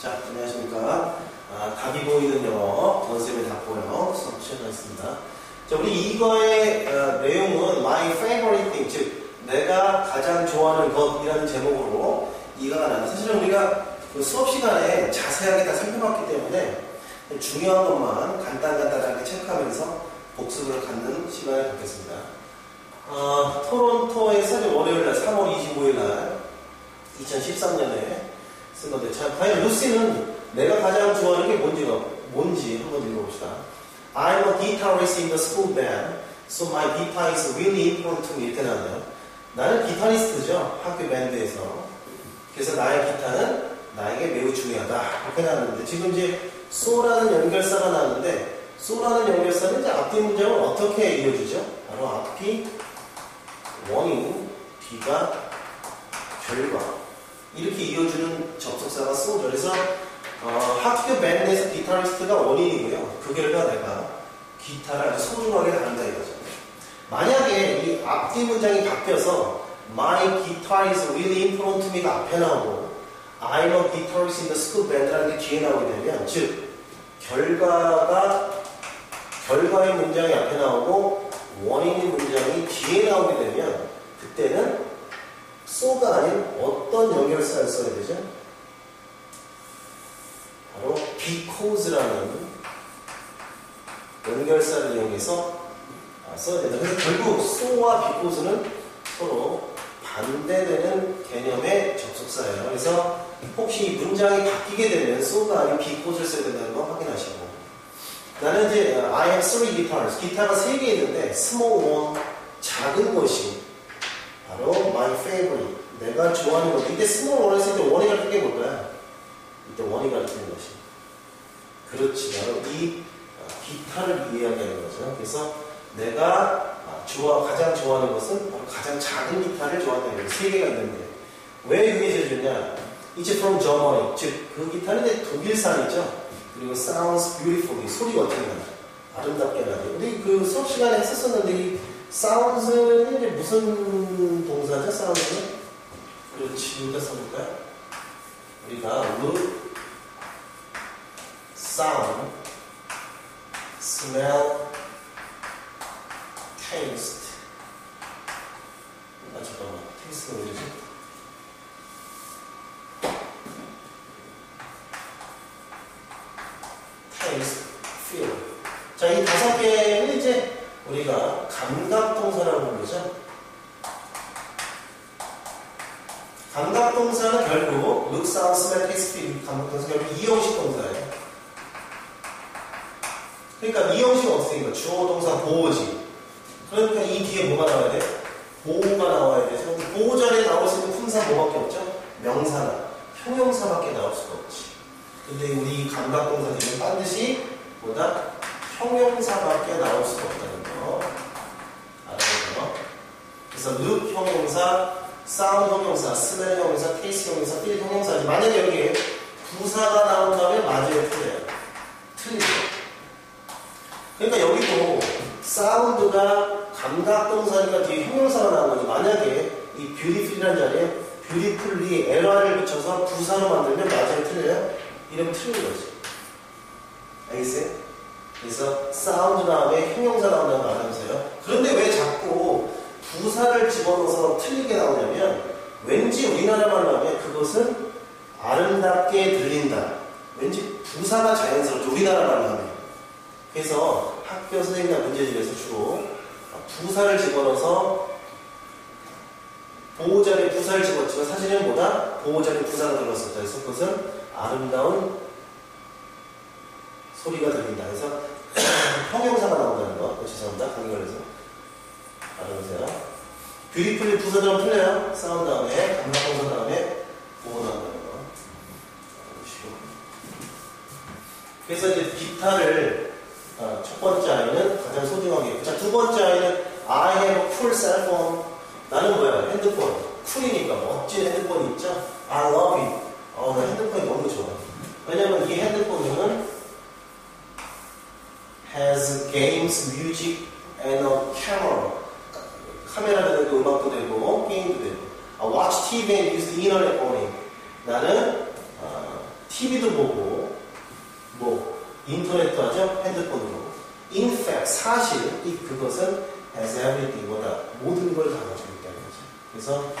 자, 안녕하십니까. 아, 답이 보이는 영어, 원쌤의 답보여 수업 시작하겠습니다. 자, 우리 이거의 어, 내용은 My Favorite Thing, 즉, 내가 가장 좋아하는 것이라는 제목으로 이해가 나는데, 사실은 우리가 그 수업 시간에 자세하게 다 살펴봤기 때문에 중요한 것만 간단간단하게 체크하면서 복습을 갖는 시간을 갖겠습니다. 어, 토론토에서 월요일날 3월 25일날 2013년에 쓴 건데, 자, 과연 루시는 내가 가장 좋아하는 게 뭔지가, 뭔지 한번 읽어봅시다. I'm a guitarist in the school band, so my guitar is really important to me. 이렇게 나와요. 나는 기타리스트죠. 학교 밴드에서. 그래서 나의 기타는 나에게 매우 중요하다. 이렇게 나왔는데, 지금 이제 소라는 연결사가 나왔는데, 소라는 연결사는 이제 앞뒤 문장을 어떻게 이어주죠? 바로 앞이 원인, 뒤가 결과. 이렇게 이어주는 접속사가 쏘죠. 그래서 어, 학교 밴드에서 기타리스트가 원인이고요. 그 결과 내가 기타를 아주 소중하게 다룬다 이거죠. 만약에 이 앞뒤 문장이 바뀌어서 My guitar is really important to me가 앞에 나오고 I'm a guitarist in the school band라는 게 뒤에 나오게 되면 즉 결과가 결과의 문장이 앞에 나오고 원인의 문장이 뒤에 나오게 되면 그때는 so가 아닌 어떤 연결사를 써야 되죠? 바로 because라는 연결사를 이용해서 써야 된다. 그래서 결국 so와 because는 서로 반대되는 개념의 접속사예요. 그래서 혹시 문장이 바뀌게 되면 so가 아닌 because를 써야 된다는 거 확인하시고 나는 이제 I have three guitars. 기타가 세 개 있는데 small one, 작은 것이 바로 my favorite. 내가 좋아하는 것. 이때 small one 했을 때 원이 가르치는 게 뭘까요? 이때 원이 가르치는 것이. 그렇지. 바로 이 기타를 이야기하는 거죠. 그래서 내가 좋아, 가장 좋아하는 것은 바로 가장 작은 기타를 좋아한다는 거예요. 세 개가 있는데. 왜 이게 제주냐? 이제 from Germany. 즉, 그 기타는 독일산이죠. 그리고 sounds beautifully. 소리가 어떻게 나요? 아름답게 나요. 우리 그 수업 시간에 했었었는데, 이 sounds는 이제 무슨 동사죠? 그렇지. 여기다 써볼까요? 우리가 look, sound, smell, taste. 아, 잠깐만. taste는 어디지? taste, feel. 자, 이 다섯 개는 이제 우리가 감각동사라고 부르죠. 감각 동사는 결국 look, sound, smell, taste, feel 감각 동사 결국 이형식 동사예요. 그러니까 이형식 돼? 주어 동사 보호지. 그러니까 이 뒤에 뭐가 나와야 돼? 보호가 나와야 돼서 보호 자리에 나올 수 있는 품사 뭐밖에 없죠? 명사나 형용사밖에 나올 수가 없지. 근데 우리 감각 동사들은 반드시 뭐다? 형용사밖에 나올 수가 없다는 거 알아야죠. 그래서 look 형용사, sound 형용사, smell 형용사, taste 형용사, feel 형용사지. 만약에 여기에 부사가 나온다면 맞아요, 틀려요. 틀리죠. 그러니까 여기도 사운드가 감각동사니까 뒤에 형용사가 나오는 거지. 만약에 이 beautiful이라는 자리에 beautifully LR을 붙여서 부사로 만들면 맞아요, 틀려요? 이러면 틀린 거지. 알겠어요? 그래서 사운드 다음에 형용사 거 알아보세요. 그런데 왜 자꾸 부사를 집어넣어서 틀리게 나오냐면 왠지 우리나라 말로 하면 그것은 아름답게 들린다. 왠지 부사가 자연스럽죠. 우리나라 말로 하면. 그래서 학교 선생님이나 문제집에서 주로 부사를 집어넣어서 보호자리 부사를 집었지만 사실은 뭐다? 보호자리 부사가 들어갔었다. 그래서 그것은 아름다운 소리가 들린다. 그래서 형용사가 나온다는 거. 어, 죄송합니다. 알아보세요. 뷰티풀리 부사 들어면 틀려요. 싸운 다음에 감각동사 다음에 보호 나온다는 거. 그래서 이제 기타를 어, 첫 번째 아이는 가장 소중하게 자, 두 번째 아이는 I have a cool cell phone. 나는 뭐야? 핸드폰. 쿨이니까 멋진 핸드폰이 있죠? I love it. 어, 나 핸드폰이 너무 좋아. 왜냐면 이 핸드폰은 has games, music, and a camera. 카메라도 되고, 음악도 되고, 게임도 되고. I watch TV and use the internet only. 나는 어, TV도 보고, 뭐, 인터넷도 하죠? 핸드폰으로. In fact, 사실, 이 그것은 has everything, 뭐다. 모든 걸 있다는 거죠. 그래서,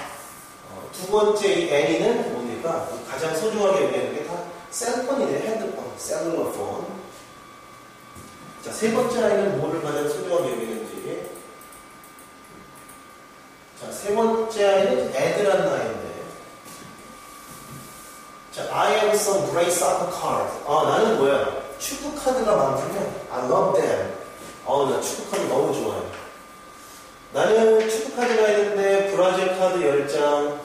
어, 두 번째 이 N이는 뭡니까? 가장 소중하게 여기는 게 다 셀폰이네, 핸드폰, 셀룰러 폰. 자, 세 번째 아이는 뭐를 가장 소중하게 여기는지. 자, 세 번째 아이는 애들한 나이인데. 자, I have some great soccer cards. 아, 나는 뭐야? 축구 카드가 많으면 I love them. 어, 나 축구 카드 너무 좋아해. 나는 축구 카드가 있는데 브라질 카드 10장,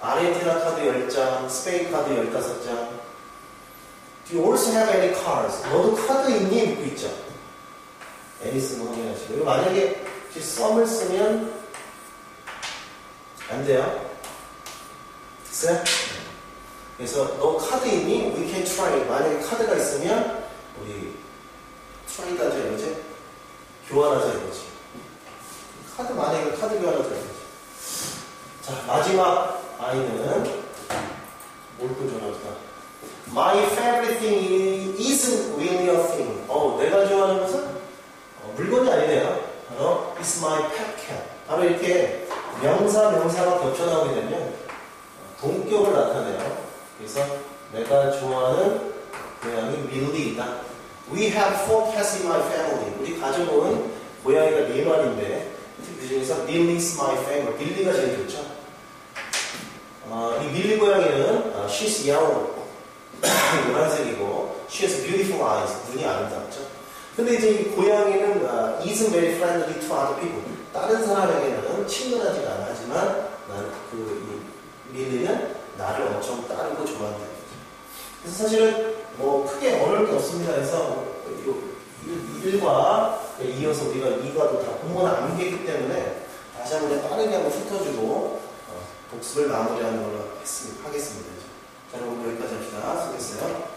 아르헨티나 카드 10장, 스페인 카드 15장. Do you also have any cards? 너도 카드 있니? 묻고 있죠. 애니스는 확인하시고. 이거 만약에 썸을 쓰면 안 돼요. 됐어요? 그래서 너 카드 있니? We can try. 만약에 카드가 있으면 우리 트라이 하자 이거지? 교환하자 이거지. 카드 만약에 카드 교환하자 이거지. 자 마지막 아이는 뭘또 전하자? My favorite thing isn't really a thing. 어, 내가 좋아하는 것은 어, 물건이 아니네요. 바로 It's my pet cat. 바로 이렇게 명사 명사가 겹쳐 나오게 되면 어, 동격을 나타내요. 그래서 내가 좋아하는 고양이 밀리이다. We have four cats in my family. 우리 가족은 고양이가 네 마리인데 그 중에서 밀리's my favorite. 밀리가 제일 좋죠. 어, 이 밀리 고양이는 어, she's yellow. 노란색이고 she has beautiful eyes. 눈이 아름답죠. 근데 이제 이 고양이는 어, isn't very friendly to other people. 다른 사람에게는 친근하지가 않아. 하지만 난그 밀리는 나를 엄청 따르고 좋아한다는 거죠. 그래서 사실은 뭐 크게 어려울 게 없습니다. 그래서 이 일과 이어서 우리가 이과도 다 공부는 암기했기 때문에 다시 한번 빠르게 한번 훑어주고 어, 복습을 마무리하는 걸로. 하겠습니다. 자, 여러분 여기까지 합시다. 수고했어요.